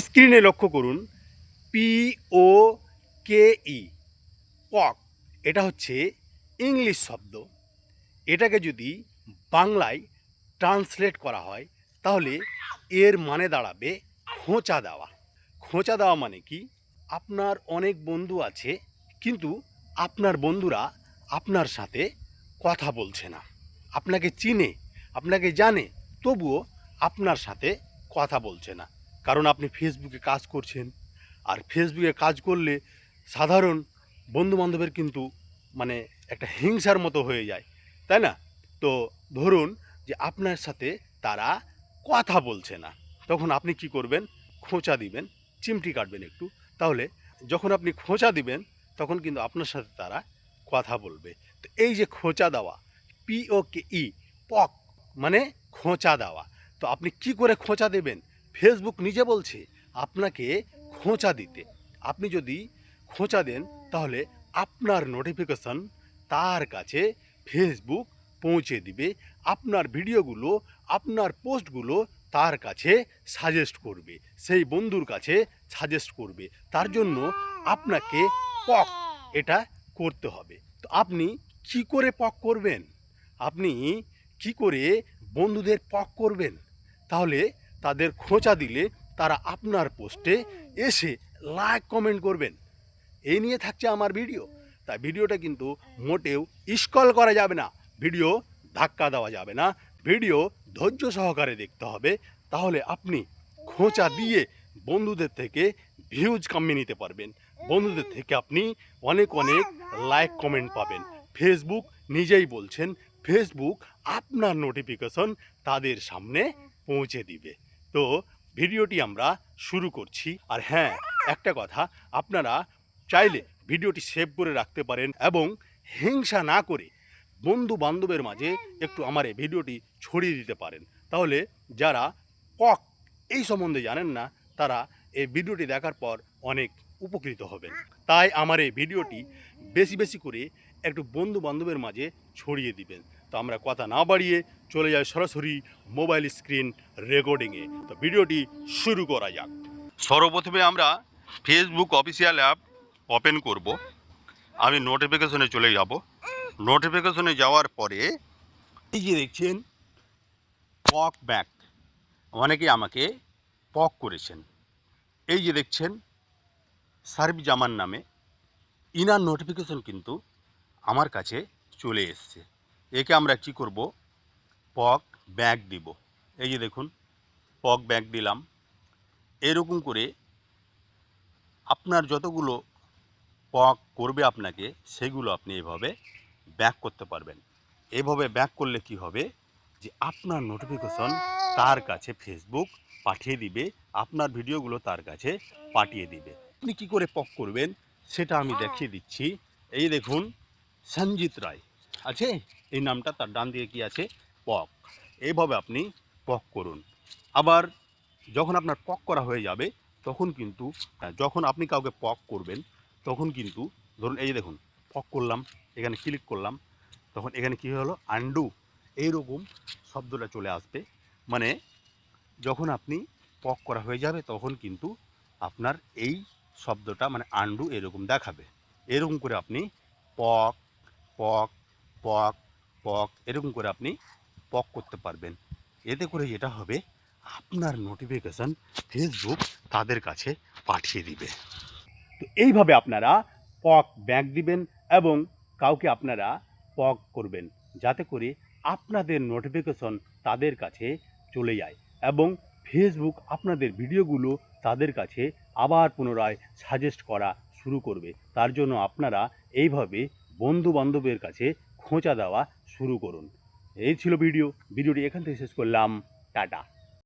স্ক্রিনে লক্ষ্য করুন পি ও কে ই পক, এটা হচ্ছে ইংলিশ শব্দ। এটাকে যদি বাংলায় ট্রান্সলেট করা হয়, তাহলে এর মানে দাঁড়াবে খোঁচা দেওয়া। খোঁচা দেওয়া মানে কি? আপনার অনেক বন্ধু আছে, কিন্তু আপনার বন্ধুরা আপনার সাথে কথা বলছে না। আপনাকে চিনে, আপনাকে জানে, তবুও আপনার সাথে কথা বলছে না। কারণ আপনি ফেসবুকে কাজ করছেন। আর ফেসবুকে কাজ করলে সাধারণ বন্ধু বান্ধবের কিন্তু মানে একটা হিংসার মতো হয়ে যায়, তাই না? তো ধরুন যে আপনার সাথে তারা কথা বলছে না, তখন আপনি কি করবেন? খোঁচা দিবেন, চিমটি কাটবেন একটু। তাহলে যখন আপনি খোঁচা দিবেন, তখন কিন্তু আপনার সাথে তারা কথা বলবে। তো এই যে খোঁচা দেওয়া, পি ও ই, পক মানে খোঁচা দেওয়া। তো আপনি কি করে খোঁচা দেবেন? ফেসবুক নিজে বলছে আপনাকে খোঁচা দিতে। আপনি যদি খোঁচা দেন, তাহলে আপনার নোটিফিকেশন তার কাছে ফেসবুক পৌঁছে দিবে, আপনার ভিডিওগুলো, আপনার পোস্টগুলো তার কাছে সাজেস্ট করবে, সেই বন্ধুর কাছে সাজেস্ট করবে। তার জন্য আপনাকে পক এটা করতে হবে। তো আপনি কি করে পক করবেন? আপনি কি করে বন্ধুদের পক করবেন? তাহলে তাদের খোঁচা দিলে তারা আপনার পোস্টে এসে লাইক কমেন্ট করবেন। এই নিয়ে থাকছে আমার ভিডিও। তাই ভিডিওটা কিন্তু মোটেও স্কল করা যাবে না। ভিডিও ধাক্কা দেওয়া যাবে না। ভিডিও ধৈর্য সহকারে দেখতে হবে। তাহলে আপনি খোঁচা দিয়ে বন্ধুদের থেকে ভিউজ কামিয়ে নিতে পারবেন। বন্ধুদের থেকে আপনি অনেক অনেক লাইক কমেন্ট পাবেন। ফেসবুক নিজেই বলছেন ফেসবুক আপনার নোটিফিকেশন তাদের সামনে পৌঁছে দিবে। তো ভিডিওটি আমরা শুরু করছি। আর হ্যাঁ একটা কথা, আপনারা চাইলে ভিডিওটি সেভ করে রাখতে পারেন এবং হিংসা না করে বন্ধু বান্ধবের মাঝে একটু আমার এই ভিডিওটি ছড়িয়ে দিতে পারেন। তাহলে যারা কক এই সম্বন্ধে জানেন না, তারা এই ভিডিওটি দেখার পর অনেক উপকৃত হবেন। তাই আমার এই ভিডিওটি বেশি বেশি করে একটু বন্ধু বান্ধবের মাঝে ছড়িয়ে দিবেন। আমরা কথা না বাড়িয়ে চলে যাই সরাসরি মোবাইল স্ক্রিন রেকর্ডিংয়ে। তো ভিডিওটি শুরু করা যাক। সর্বপ্রথমে আমরা ফেসবুক অফিসিয়াল অ্যাপ ওপেন করব। আমি নোটিফিকেশনে চলে যাব। নোটিফিকেশনে যাওয়ার পরে এই যে দেখছেন পক ব্যাক অনেকে আমাকে পক করেছেন। এই যে দেখছেন সার্ভ জামান নামে। ইনার নোটিফিকেশন কিন্তু আমার কাছে চলে এসছে। একে আমরা কি করব? পক ব্যাক দিব। এই যে দেখুন, পক ব্যাক দিলাম। এরকম করে আপনার যতগুলো পক করবে আপনাকে, সেগুলো আপনি এভাবে ব্যাক করতে পারবেন। এভাবে ব্যাক করলে কি হবে? যে আপনার নোটিফিকেশন তার কাছে ফেসবুক পাঠিয়ে দিবে, আপনার ভিডিওগুলো তার কাছে পাঠিয়ে দিবে। আপনি কি করে পক করবেন? সেটা আমি দেখিয়ে দিচ্ছি। এই দেখুন, সঞ্জিত রায়। আছে? এই নামটা তার ডান দিকে কি আছে? পক এইভাবে আপনি পক করুন। আবার যখন আপনার পক করা হয়ে যাবে তখন কিন্তু হ্যাঁ, যখন আপনি কাউকে পক করবেন তখন কিন্তু ধরুন এই যে দেখুন পক করলাম এখানে ক্লিক করলাম তখন এখানে কী হলো? আন্ডু এইরকম শব্দটা চলে আসবে। মানে যখন আপনি পক করা হয়ে যাবে তখন কিন্তু আপনার এই শব্দটা মানে আন্ডু এরকম দেখাবে। এরকম করে আপনি পক পক পক পক, এরকম করে আপনি পক করতে পারবেন। এতে করে যেটা হবে, আপনার নোটিফিকেশন ফেসবুক তাদের কাছে পাঠিয়ে দিবে। তো এইভাবে আপনারা পক ব্যাক দিবেন এবং কাউকে আপনারা পক করবেন, যাতে করে আপনাদের নোটিফিকেশন তাদের কাছে চলে যায় এবং ফেসবুক আপনাদের ভিডিওগুলো তাদের কাছে আবার পুনরায় সাজেস্ট করা শুরু করবে। তার জন্য আপনারা এইভাবে বন্ধু বান্ধবের কাছে খোঁচা দেওয়া শুরু করুন। এই ছিল ভিডিও। ভিডিওটি এখান থেকে শেষ করলাম। টাটা।